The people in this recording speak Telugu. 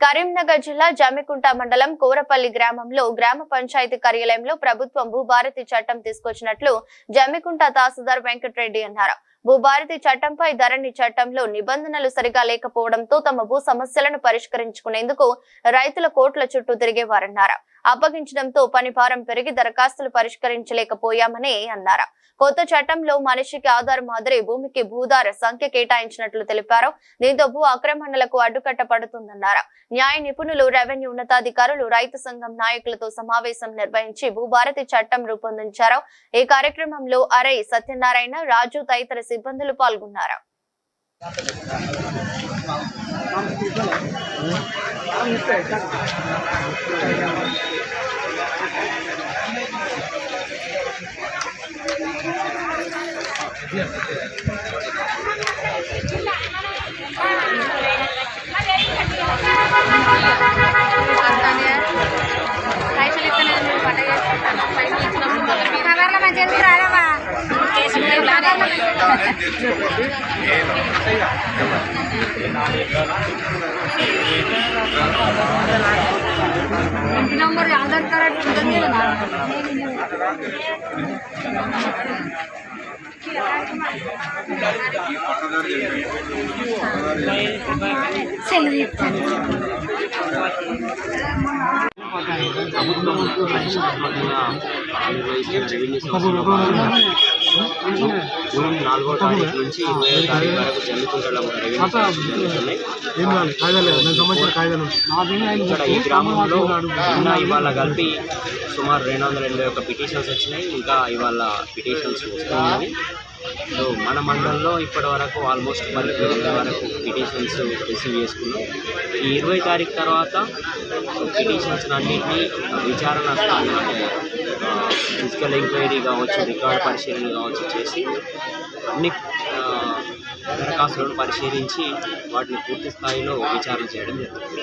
కరీంనగర్ జిల్లా జమ్మికుంట మండలం కోరపల్లి గ్రామంలో గ్రామ పంచాయతీ కార్యాలయంలో ప్రభుత్వం భూభారతి చట్టం తీసుకొచ్చినట్లు జమ్మికుంట తహసీల్దార్ వెంకటరెడ్డి అన్నారు. భూభారతి చట్టంపై ధరణి చట్టంలో నిబంధనలు సరిగా లేకపోవడంతో తమ భూ సమస్యలను పరిష్కరించుకునేందుకు రైతుల కోట్ల చుట్టూ తిరిగేవారన్నారు. అప్పగించడంతో పని భారం పెరిగి దరఖాస్తులు పరిష్కరించలేకపోయామని అన్నారు. కొత్త చట్టంలో మనిషికి ఆధార్ మాదిరి భూమికి భూధార సంఖ్య కేటాయించినట్లు తెలిపారు. దీంతో భూ ఆక్రమణలకు అడ్డుకట్ట పడుతుందన్నారు. న్యాయ నిపుణులు రెవెన్యూ ఉన్నతాధికారులు రైతు సంఘం నాయకులతో సమావేశం నిర్వహించి భూభారతి చట్టం రూపొందించారు. ఈ కార్యక్రమంలో అరై సత్యనారాయణ రాజు తదితర సిబ్బందులు పాల్గొన్నారు. 阿姆斯特。ఇంటి నంబర్ ఆధార్ కార్డు ఉంటుంది కదా సెలవు ప్రభుత్వం జూన్ నాలుగో తారీఖు నుంచి ఇరవై తారీఖు వరకు జమ్మికుంటలో ఇక్కడ ఈ గ్రామంలో నిన్న ఇవాళ కలిపి సుమారు రెండు వందల ఎనభై ఒక పిటిషన్స్ వచ్చినాయి ఇంకా ఇవాళ పిటిషన్స్ వస్తున్నాయి సో మన మండలంలో ఇప్పటి వరకు ఆల్మోస్ట్ పన్నెండు వందల వరకు పిటిషన్స్ రిసీవ్ చేసుకున్నాం ఈ ఇరవై తారీఖు తర్వాత పిటిషన్స్ అన్నింటినీ విచారణ స్థానం ఫిజికల్ ఎంక్వైరీ కావచ్చు రికార్డు పరిశీలన కావచ్చు చేసి అన్ని దరఖాస్తులను పరిశీలించి వాటిని పూర్తి స్థాయిలో విచారణ చేయడం జరుగుతుంది.